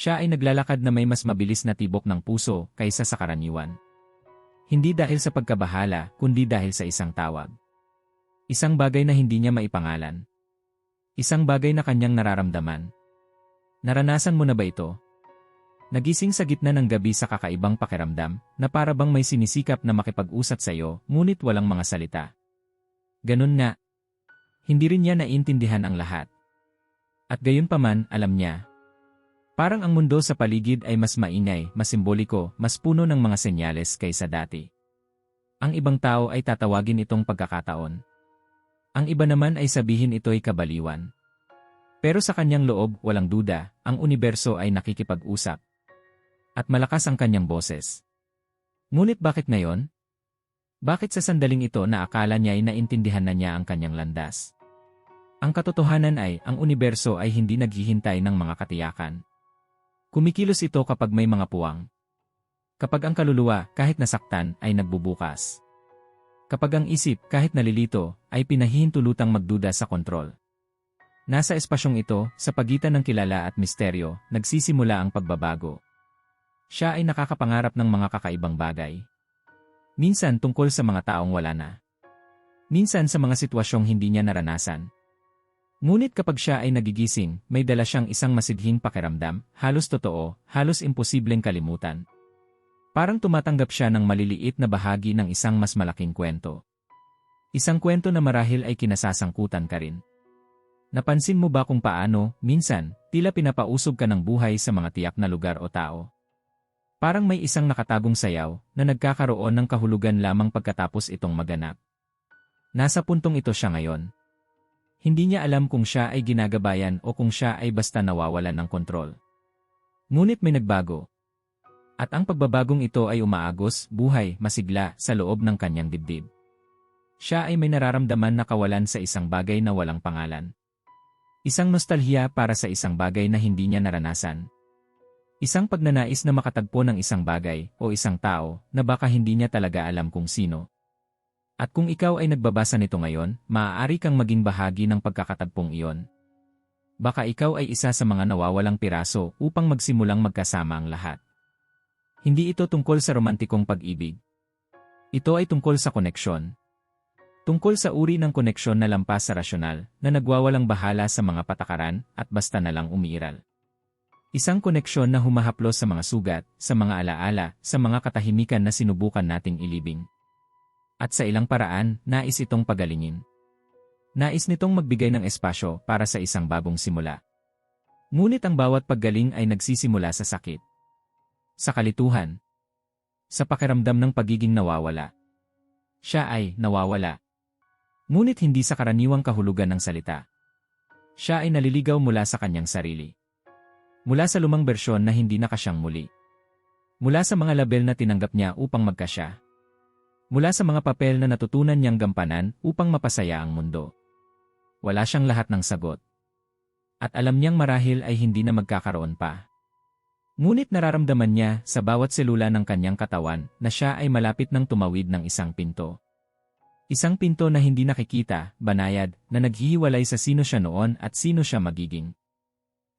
Siya ay naglalakad na may mas mabilis na tibok ng puso kaysa sa karaniwan. Hindi dahil sa pagkabahala, kundi dahil sa isang tawag. Isang bagay na hindi niya maipangalan. Isang bagay na kanyang nararamdaman. Naranasan mo na ba ito? Nagising sa gitna ng gabi sa kakaibang pakiramdam na para bang may sinisikap na makipag-usat sa iyo ngunit walang mga salita. Ganun nga. Hindi rin niya naintindihan ang lahat. At gayon pa man, alam niya. Parang ang mundo sa paligid ay mas maingay, mas simboliko, mas puno ng mga senyales kaysa dati. Ang ibang tao ay tatawagin itong pagkakataon. Ang iba naman ay sabihin ito'y kabaliwan. Pero sa kanyang loob, walang duda, ang universo ay nakikipag-usap at malakas ang kanyang boses. Ngunit bakit ngayon? Bakit sa sandaling ito na akala niya ay naintindihan na niya ang kanyang landas? Ang katotohanan ay, ang universo ay hindi naghihintay ng mga katiyakan. Kumikilos ito kapag may mga puwang. Kapag ang kaluluwa, kahit nasaktan, ay nagbubukas. Kapag ang isip, kahit nalilito, ay pinahihintulutang magduda sa kontrol. Nasa espasyong ito, sa pagitan ng kilala at misteryo, nagsisimula ang pagbabago. Siya ay nakakapangarap ng mga kakaibang bagay. Minsan tungkol sa mga taong wala na. Minsan sa mga sitwasyong hindi niya naranasan. Ngunit kapag siya ay nagigising, may dala siyang isang masidhing pakiramdam, halos totoo, halos imposibleng kalimutan. Parang tumatanggap siya ng maliliit na bahagi ng isang mas malaking kwento. Isang kwento na marahil ay kinasasangkutan ka rin. Napansin mo ba kung paano, minsan, tila pinapausog ka ng buhay sa mga tiyak na lugar o tao? Parang may isang nakatagong sayaw na nagkakaroon ng kahulugan lamang pagkatapos itong maganap. Nasa puntong ito siya ngayon. Hindi niya alam kung siya ay ginagabayan o kung siya ay basta nawawalan ng kontrol. Ngunit may nagbago. At ang pagbabagong ito ay umaagos, buhay, masigla sa loob ng kanyang dibdib. Siya ay may nararamdaman na kawalan sa isang bagay na walang pangalan. Isang nostalhiya para sa isang bagay na hindi niya naranasan. Isang pagnanais na makatagpo ng isang bagay o isang tao na baka hindi niya talaga alam kung sino. At kung ikaw ay nagbabasa nito ngayon, maaari kang maging bahagi ng pagkakatagpong iyon. Baka ikaw ay isa sa mga nawawalang piraso upang magsimulang magkasama ang lahat. Hindi ito tungkol sa romantikong pag-ibig. Ito ay tungkol sa koneksyon. Tungkol sa uri ng koneksyon na lampas sa rasyonal, na nagwawalang bahala sa mga patakaran at basta na lang umiiral. Isang koneksyon na humahaplos sa mga sugat, sa mga alaala, sa mga katahimikan na sinubukan nating ilibing. At sa ilang paraan, nais itong pagalingin. Nais nitong magbigay ng espasyo para sa isang bagong simula. Ngunit ang bawat paggaling ay nagsisimula sa sakit. Sa kalituhan. Sa pakiramdam ng pagiging nawawala. Siya ay nawawala. Ngunit hindi sa karaniwang kahulugan ng salita. Siya ay naliligaw mula sa kanyang sarili. Mula sa lumang bersyon na hindi nakasyang muli. Mula sa mga label na tinanggap niya upang magkasya. Mula sa mga papel na natutunan niyang gampanan upang mapasaya ang mundo. Wala siyang lahat ng sagot. At alam niyang marahil ay hindi na magkakaroon pa. Ngunit nararamdaman niya sa bawat selula ng kanyang katawan na siya ay malapit ng tumawid ng isang pinto. Isang pinto na hindi nakikita, banayad, na naghihiwalay sa sino siya noon at sino siya magiging.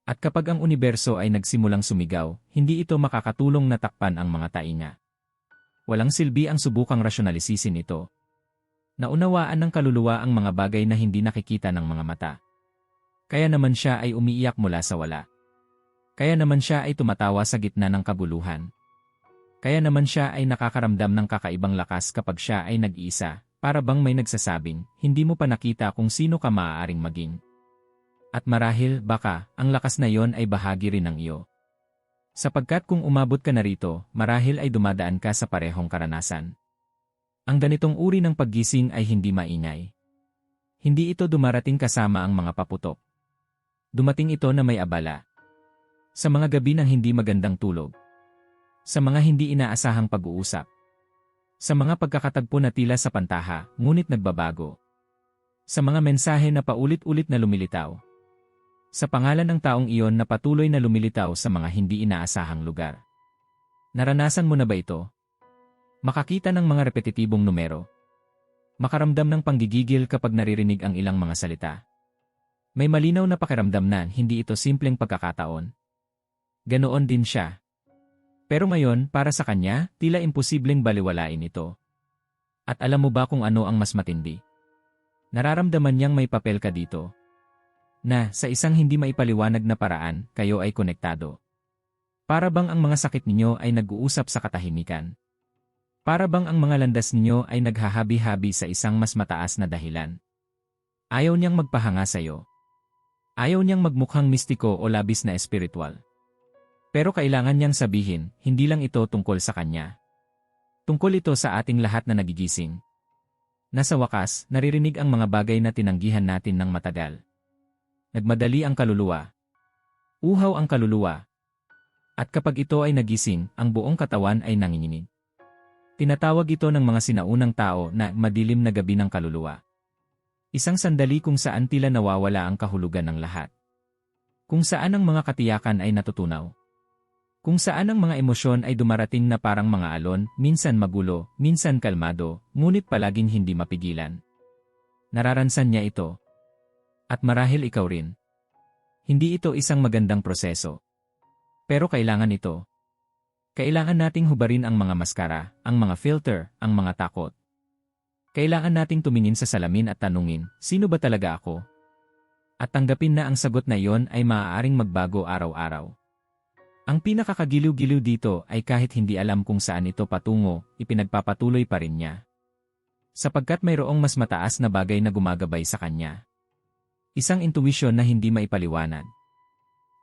At kapag ang universo ay nagsimulang sumigaw, hindi ito makakatulong na takpan ang mga tainga. Walang silbi ang subukang rasyonalisisin ito. Naunawaan ng kaluluwa ang mga bagay na hindi nakikita ng mga mata. Kaya naman siya ay umiiyak mula sa wala. Kaya naman siya ay tumatawa sa gitna ng kabuluhan. Kaya naman siya ay nakakaramdam ng kakaibang lakas kapag siya ay nag-iisa, para bang may nagsasabing, hindi mo pa nakita kung sino ka maaaring maging. At marahil, baka, ang lakas na yon ay bahagi rin ng iyo. Sapagkat kung umabot ka na rito, marahil ay dumadaan ka sa parehong karanasan. Ang ganitong uri ng paggising ay hindi maingay. Hindi ito dumarating kasama ang mga paputok. Dumating ito na may abala. Sa mga gabi ng hindi magandang tulog. Sa mga hindi inaasahang pag-uusap. Sa mga pagkakatagpo na tila sa pantaha, ngunit nagbabago. Sa mga mensahe na paulit-ulit na lumilitaw. Sa pangalan ng taong iyon na patuloy na lumilitaw sa mga hindi inaasahang lugar. Naranasan mo na ba ito? Makakita ng mga repetitibong numero. Makaramdam ng panggigigil kapag naririnig ang ilang mga salita. May malinaw na pakiramdam na hindi ito simpleng pagkakataon. Ganoon din siya. Pero ngayon, para sa kanya, tila imposibleng baliwalain ito. At alam mo ba kung ano ang mas matindi? Nararamdaman niyang may papel ka dito. Na, sa isang hindi maipaliwanag na paraan, kayo ay konektado. Para bang ang mga sakit ninyo ay nag-uusap sa katahimikan? Para bang ang mga landas ninyo ay naghahabi-habi sa isang mas mataas na dahilan? Ayaw niyang magpahanga sa iyo. Ayaw niyang magmukhang mistiko o labis na espiritual. Pero kailangan niyang sabihin, hindi lang ito tungkol sa kanya. Tungkol ito sa ating lahat na nagigising. Nasa wakas, naririnig ang mga bagay na tinanggihan natin ng matagal. Nagmadali ang kaluluwa. Uhaw ang kaluluwa. At kapag ito ay nagising, ang buong katawan ay nanginginig. Tinatawag ito ng mga sinaunang tao na madilim na gabi ng kaluluwa. Isang sandali kung saan tila nawawala ang kahulugan ng lahat. Kung saan ang mga katiyakan ay natutunaw. Kung saan ang mga emosyon ay dumarating na parang mga alon, minsan magulo, minsan kalmado, ngunit palaging hindi mapigilan. Nararansan niya ito. At marahil ikaw rin. Hindi ito isang magandang proseso. Pero kailangan ito. Kailangan nating hubarin ang mga maskara, ang mga filter, ang mga takot. Kailangan nating tumingin sa salamin at tanungin, sino ba talaga ako? At tanggapin na ang sagot na iyon ay maaaring magbago araw-araw. Ang pinakakagiliw-giliw dito ay kahit hindi alam kung saan ito patungo, ipinagpapatuloy pa rin niya. Sapagkat mayroong mas mataas na bagay na gumagabay sa kanya. Isang intuwisyon na hindi maipaliwanag.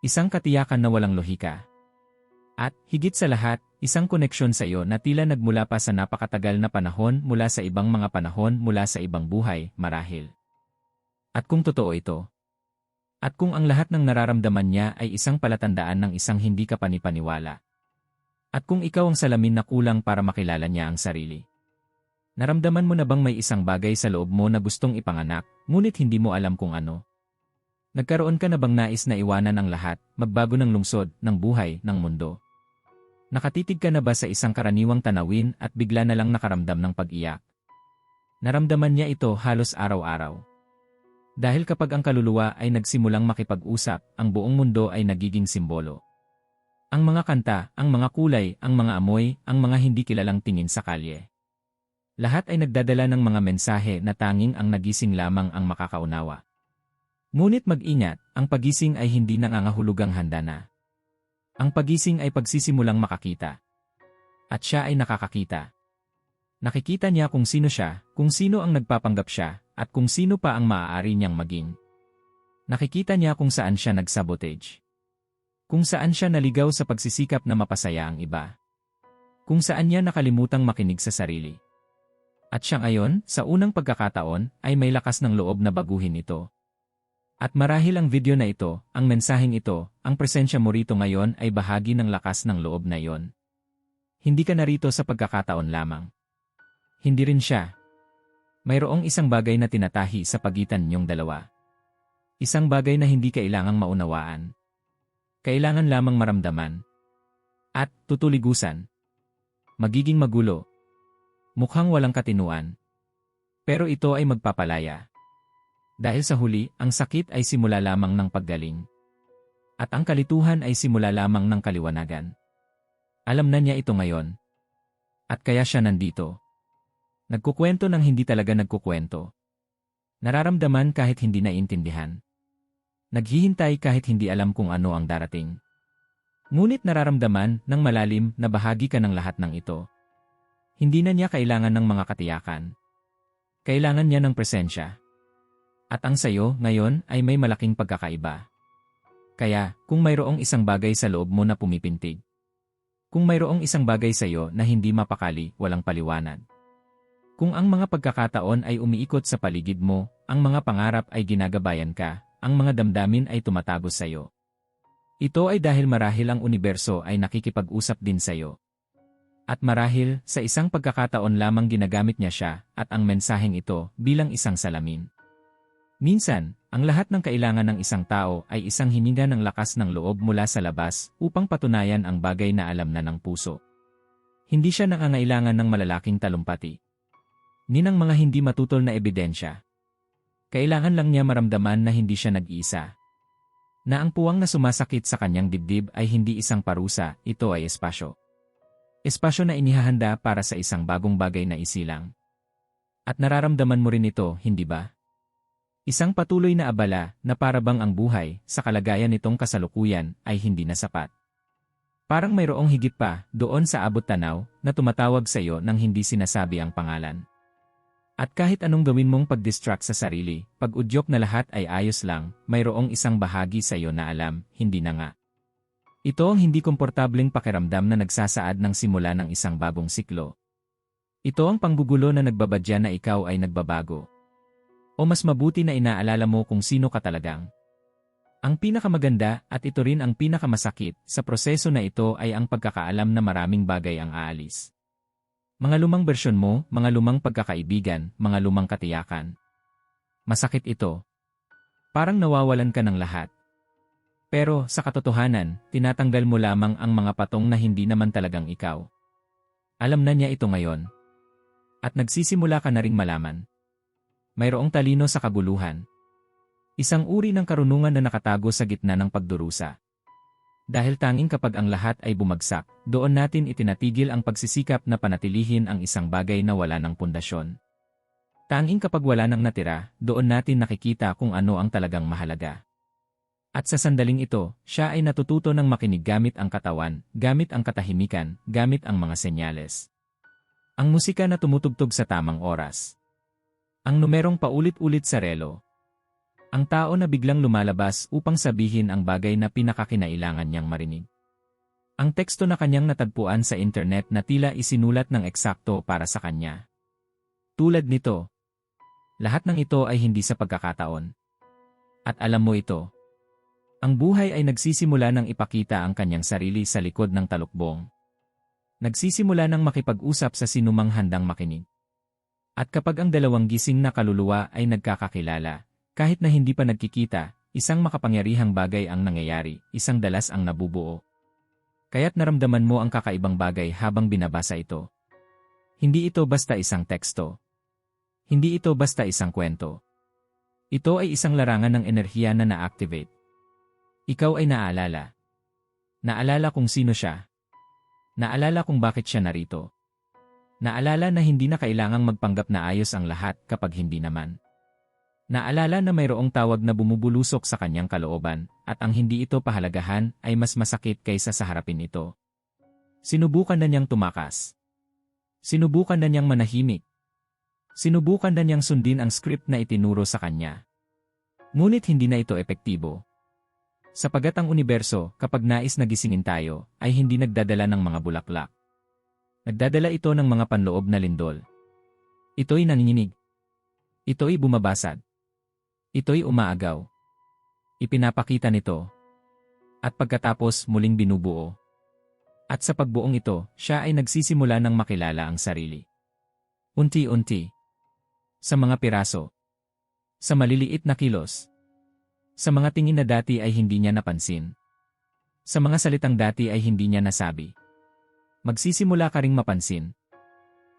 Isang katiyakan na walang lohika. At, higit sa lahat, isang koneksyon sa iyo na tila nagmula pa sa napakatagal na panahon mula sa ibang mga panahon mula sa ibang buhay, marahil. At kung totoo ito, at kung ang lahat ng nararamdaman niya ay isang palatandaan ng isang hindi ka panipaniwala. At kung ikaw ang salamin na kulang para makilala niya ang sarili. Naramdaman mo na bang may isang bagay sa loob mo na gustong ipanganak, ngunit hindi mo alam kung ano? Nagkaroon ka na bang nais na iwanan ang lahat, magbago ng lungsod, ng buhay, ng mundo? Nakatitig ka na ba sa isang karaniwang tanawin at bigla na lang nakaramdam ng pag-iyak? Naramdaman niya ito halos araw-araw. Dahil kapag ang kaluluwa ay nagsimulang makipag-usap, ang buong mundo ay nagiging simbolo. Ang mga kanta, ang mga kulay, ang mga amoy, ang mga hindi kilalang tingin sa kalye. Lahat ay nagdadala ng mga mensahe na tanging ang nagising lamang ang makakaunawa. Ngunit mag-ingat, ang pagising ay hindi nangangahulugang handa na. Ang pagising ay pagsisimulang makakita. At siya ay nakakakita. Nakikita niya kung sino siya, kung sino ang nagpapanggap siya, at kung sino pa ang maaari niyang maging. Nakikita niya kung saan siya nagsabotage. Kung saan siya naligaw sa pagsisikap na mapasaya ang iba. Kung saan niya nakalimutang makinig sa sarili. At siya ngayon, sa unang pagkakataon, ay may lakas ng loob na baguhin ito. At marahil ang video na ito, ang mensaheng ito, ang presensya mo rito ngayon ay bahagi ng lakas ng loob na iyon. Hindi ka narito sa pagkakataon lamang. Hindi rin siya, mayroong isang bagay na tinatahi sa pagitan niyong dalawa. Isang bagay na hindi kailangang maunawaan. Kailangan lamang maramdaman. At tutuligusan. Magiging magulo. Mukhang walang katinuan. Pero ito ay magpapalaya. Dahil sa huli, ang sakit ay simula lamang ng paggaling. At ang kalituhan ay simula lamang ng kaliwanagan. Alam na niya ito ngayon. At kaya siya nandito. Nagkukwento ng hindi talaga nagkukwento. Nararamdaman kahit hindi naiintindihan. Naghihintay kahit hindi alam kung ano ang darating. Ngunit nararamdaman ng malalim na bahagi ka ng lahat ng ito. Hindi na niya kailangan ng mga katiyakan. Kailangan niya ng presensya. At ang sayo ngayon ay may malaking pagkakaiba. Kaya, kung mayroong isang bagay sa loob mo na pumipintig, kung mayroong isang bagay sa iyo na hindi mapakali, walang paliwanag, kung ang mga pagkakataon ay umiikot sa paligid mo, ang mga pangarap ay ginagabayan ka, ang mga damdamin ay tumatagos sa iyo. Ito ay dahil marahil ang universo ay nakikipag-usap din sa iyo. At marahil, sa isang pagkakataon lamang ginagamit niya siya, at ang mensaheng ito, bilang isang salamin. Minsan, ang lahat ng kailangan ng isang tao ay isang hininga ng lakas ng loob mula sa labas upang patunayan ang bagay na alam na ng puso. Hindi siya nangangailangan ng malalaking talumpati ni ng mga hindi matutol na ebidensya. Kailangan lang niya maramdaman na hindi siya nag-iisa. Na ang puwang na sumasakit sa kanyang dibdib ay hindi isang parusa, ito ay espasyo. Espasyo na inihahanda para sa isang bagong bagay na isilang. At nararamdaman mo rin ito, hindi ba? Isang patuloy na abala na parabang ang buhay sa kalagayan nitong kasalukuyan ay hindi na sapat. Parang mayroong higit pa doon sa abot tanaw na tumatawag sa iyo nang hindi sinasabi ang pangalan. At kahit anong gawin mong pag-distract sa sarili, pag-udyok na lahat ay ayos lang, mayroong isang bahagi sa iyo na alam, hindi na nga. Ito ang hindi komportableng pakiramdam na nagsasaad ng simula ng isang bagong siklo. Ito ang panggugulo na nagbabadya na ikaw ay nagbabago. O mas mabuti na inaalala mo kung sino ka talagang. Ang pinakamaganda at ito rin ang pinakamasakit sa proseso na ito ay ang pagkakaalam na maraming bagay ang aalis. Mga lumang bersyon mo, mga lumang pagkakaibigan, mga lumang katiyakan. Masakit ito. Parang nawawalan ka ng lahat. Pero sa katotohanan, tinatanggal mo lamang ang mga patong na hindi naman talagang ikaw. Alam na niya ito ngayon. At nagsisimula ka na ring malaman. Mayroong talino sa kaguluhan. Isang uri ng karunungan na nakatago sa gitna ng pagdurusa. Dahil tanging kapag ang lahat ay bumagsak, doon natin itinatigil ang pagsisikap na panatilihin ang isang bagay na wala ng pundasyon. Tanging kapag wala nang natira, doon natin nakikita kung ano ang talagang mahalaga. At sa sandaling ito, siya ay natututo ng makinig gamit ang katawan, gamit ang katahimikan, gamit ang mga senyales. Ang musika na tumutugtog sa tamang oras. Ang numerong paulit-ulit sa relo, ang tao na biglang lumalabas upang sabihin ang bagay na pinakakinailangan niyang marinig. Ang teksto na kanyang natagpuan sa internet na tila isinulat ng eksakto para sa kanya. Tulad nito, lahat ng ito ay hindi sa pagkakataon. At alam mo ito, ang buhay ay nagsisimula ng ipakita ang kanyang sarili sa likod ng talukbong. Nagsisimula ng makipag-usap sa sinumang handang makinig. At kapag ang dalawang gising na kaluluwa ay nagkakakilala, kahit na hindi pa nagkikita, isang makapangyarihang bagay ang nangyayari, isang dalas ang nabubuo. Kaya't naramdaman mo ang kakaibang bagay habang binabasa ito. Hindi ito basta isang teksto. Hindi ito basta isang kwento. Ito ay isang larangan ng enerhiya na na-activate. Ikaw ay naaalala. Naalala kung sino siya. Naalala kung bakit siya narito. Naalala na hindi na kailangang magpanggap na ayos ang lahat kapag hindi naman. Naalala na mayroong tawag na bumubulusok sa kanyang kalooban, at ang hindi ito pahalagahan ay mas masakit kaysa sa harapin ito. Sinubukan na niyang tumakas. Sinubukan na niyang manahimik. Sinubukan na niyang sundin ang script na itinuro sa kanya. Ngunit hindi na ito epektibo. Sapagat ang universo, kapag nais na gisingin tayo, ay hindi nagdadala ng mga bulaklak. Nagdadala ito ng mga panloob na lindol. Ito'y nanginginig. Ito'y bumabasad. Ito'y umaagaw. Ipinapakita nito. At pagkatapos muling binubuo. At sa pagbuong ito, siya ay nagsisimula ng makilala ang sarili. Unti-unti. Sa mga piraso. Sa maliliit na kilos. Sa mga tingin na dati ay hindi niya napansin. Sa mga salitang dati ay hindi niya nasabi. Magsisimula ka ring mapansin.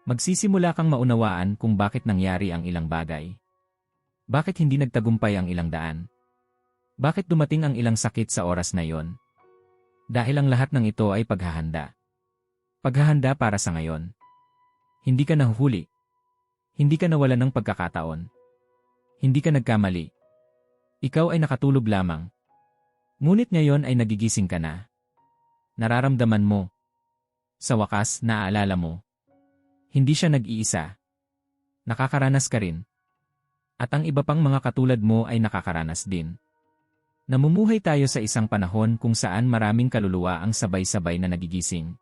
Magsisimula kang maunawaan kung bakit nangyari ang ilang bagay. Bakit hindi nagtagumpay ang ilang daan? Bakit dumating ang ilang sakit sa oras na yon? Dahil ang lahat ng ito ay paghahanda. Paghahanda para sa ngayon. Hindi ka nahuhuli. Hindi ka nawala ng pagkakataon. Hindi ka nagkamali. Ikaw ay nakatulog lamang. Ngunit ngayon ay nagigising ka na. Nararamdaman mo. Sa wakas, naaalala mo. Hindi siya nag-iisa. Nakakaranas ka rin. At ang iba pang mga katulad mo ay nakakaranas din. Namumuhay tayo sa isang panahon kung saan maraming kaluluwa ang sabay-sabay na nagigising.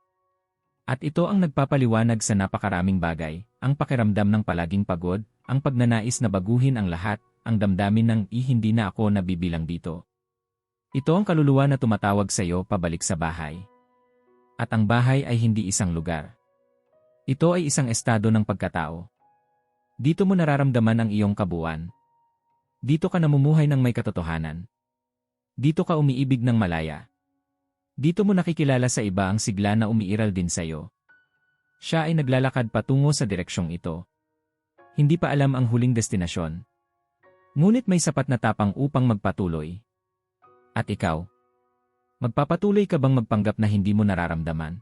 At ito ang nagpapaliwanag sa napakaraming bagay, ang pakiramdam ng palaging pagod, ang pagnanais na baguhin ang lahat, ang damdamin ng hindi na ako nabibilang dito. Ito ang kaluluwa na tumatawag sa iyo pabalik sa bahay. At ang bahay ay hindi isang lugar. Ito ay isang estado ng pagkatao. Dito mo nararamdaman ang iyong kabuuan. Dito ka namumuhay ng may katotohanan. Dito ka umiibig ng malaya. Dito mo nakikilala sa iba ang sigla na umiiral din sa iyo. Siya ay naglalakad patungo sa direksyong ito. Hindi pa alam ang huling destinasyon. Ngunit may sapat na tapang upang magpatuloy. At ikaw? Magpapatuloy ka bang magpanggap na hindi mo nararamdaman?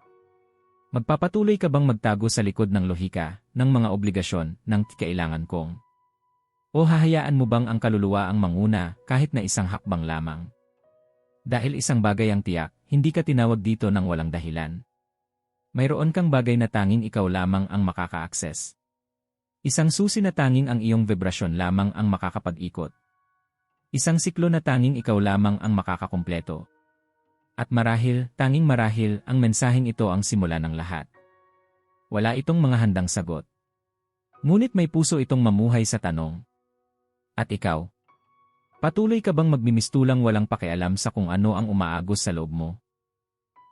Magpapatuloy ka bang magtago sa likod ng lohika, ng mga obligasyon, ng kailangan kong? O hahayaan mo bang ang kaluluwa ang manguna kahit na isang hakbang lamang? Dahil isang bagay ang tiyak, hindi ka tinawag dito ng walang dahilan. Mayroon kang bagay na tanging ikaw lamang ang makaka-access. Isang susi na tanging ang iyong vibrasyon lamang ang makakapag-ikot. Isang siklo na tanging ikaw lamang ang makakakumpleto. At marahil, tanging marahil, ang mensaheng ito ang simula ng lahat. Wala itong mga handang sagot. Ngunit may puso itong mamuhay sa tanong. At ikaw? Patuloy ka bang magmimistulang walang pakialam sa kung ano ang umaagos sa loob mo?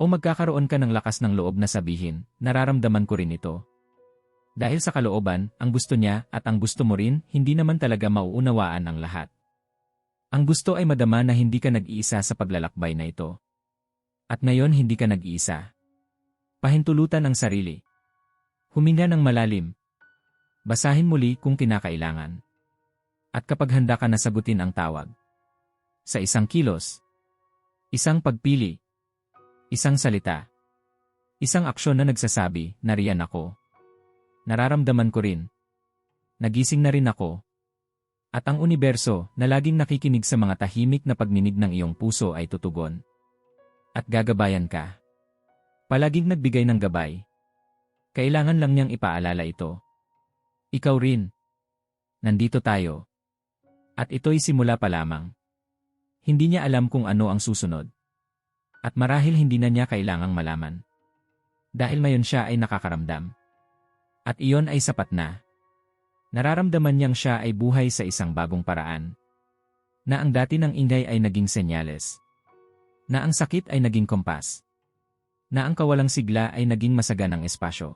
O magkakaroon ka ng lakas ng loob na sabihin, nararamdaman ko rin ito. Dahil sa kalooban, ang gusto niya at ang gusto mo rin, hindi naman talaga mauunawaan ang lahat. Ang gusto ay madama na hindi ka nag-iisa sa paglalakbay na ito. At ngayon hindi ka nag-iisa. Pahintulutan ang sarili. Huminga ng malalim. Basahin muli kung kinakailangan. At kapag handa ka na sagutin ang tawag. Sa isang kilos. Isang pagpili. Isang salita. Isang aksyon na nagsasabi, nariyan ako. Nararamdaman ko rin. Nagising na rin ako. At ang universo na laging nakikinig sa mga tahimik na pagninig ng iyong puso ay tutugon at gagabayan ka. Palaging nagbigay ng gabay. Kailangan lang niyang ipaalala ito. Ikaw rin. Nandito tayo. At ito'y simula pa lamang. Hindi niya alam kung ano ang susunod. At marahil hindi na niya kailangang malaman. Dahil mayon siya ay nakakaramdam. At iyon ay sapat na. Nararamdaman niyang siya ay buhay sa isang bagong paraan. Na ang dati ng ingay ay naging senyales na ang sakit ay naging kompas. Na ang kawalang sigla ay naging masaganang espasyo.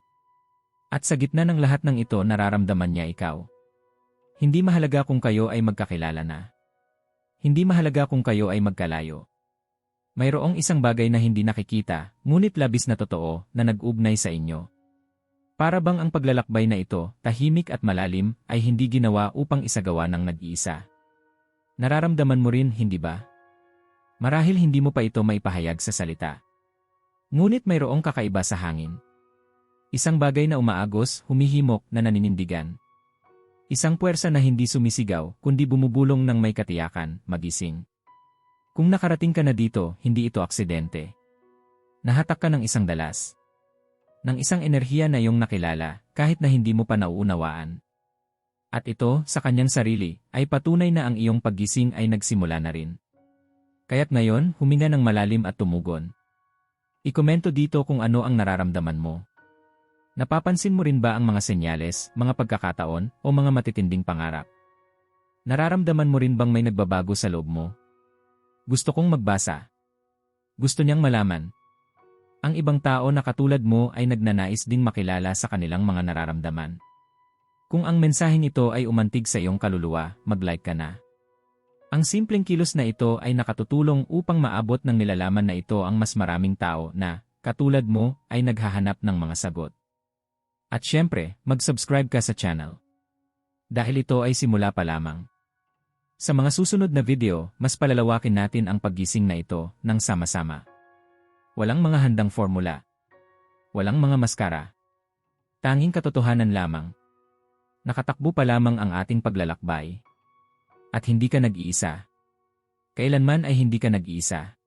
At sa gitna ng lahat ng ito nararamdaman niya ikaw. Hindi mahalaga kung kayo ay magkakilala na. Hindi mahalaga kung kayo ay magkalayo. Mayroong isang bagay na hindi nakikita, ngunit labis na totoo, na nag-ugnay sa inyo. Para bang ang paglalakbay na ito, tahimik at malalim, ay hindi ginawa upang isagawa ng nag-iisa. Nararamdaman mo rin, hindi ba? Marahil hindi mo pa ito maipahayag sa salita. Ngunit mayroong kakaiba sa hangin. Isang bagay na umaagos, humihimok na naninindigan. Isang puwersa na hindi sumisigaw, kundi bumubulong ng may katiyakan, magising. Kung nakarating ka na dito, hindi ito aksidente. Nahatak ka ng isang dalas. Ng isang enerhiya na iyong nakilala, kahit na hindi mo pa nauunawaan. At ito, sa kanyang sarili, ay patunay na ang iyong paggising ay nagsimula na rin. Kaya't ngayon, huminga ng malalim at tumugon. Ikomento dito kung ano ang nararamdaman mo. Napapansin mo rin ba ang mga senyales, mga pagkakataon, o mga matitinding pangarap? Nararamdaman mo rin bang may nagbabago sa loob mo? Gusto kong magbasa. Gusto niyang malaman. Ang ibang tao na katulad mo ay nagnanais ding makilala sa kanilang mga nararamdaman. Kung ang mensaheng ito ay umantig sa iyong kaluluwa, mag-like ka na. Ang simpleng kilos na ito ay nakatutulong upang maabot ng nilalaman na ito ang mas maraming tao na, katulad mo, ay naghahanap ng mga sagot. At syempre, mag-subscribe ka sa channel. Dahil ito ay simula pa lamang. Sa mga susunod na video, mas palalawakin natin ang paggising na ito ng sama-sama. Walang mga handang formula. Walang mga maskara. Tanging katotohanan lamang. Nakatakbo pa lamang ang ating paglalakbay. At hindi ka nag-iisa. Kailanman ay hindi ka nag-iisa.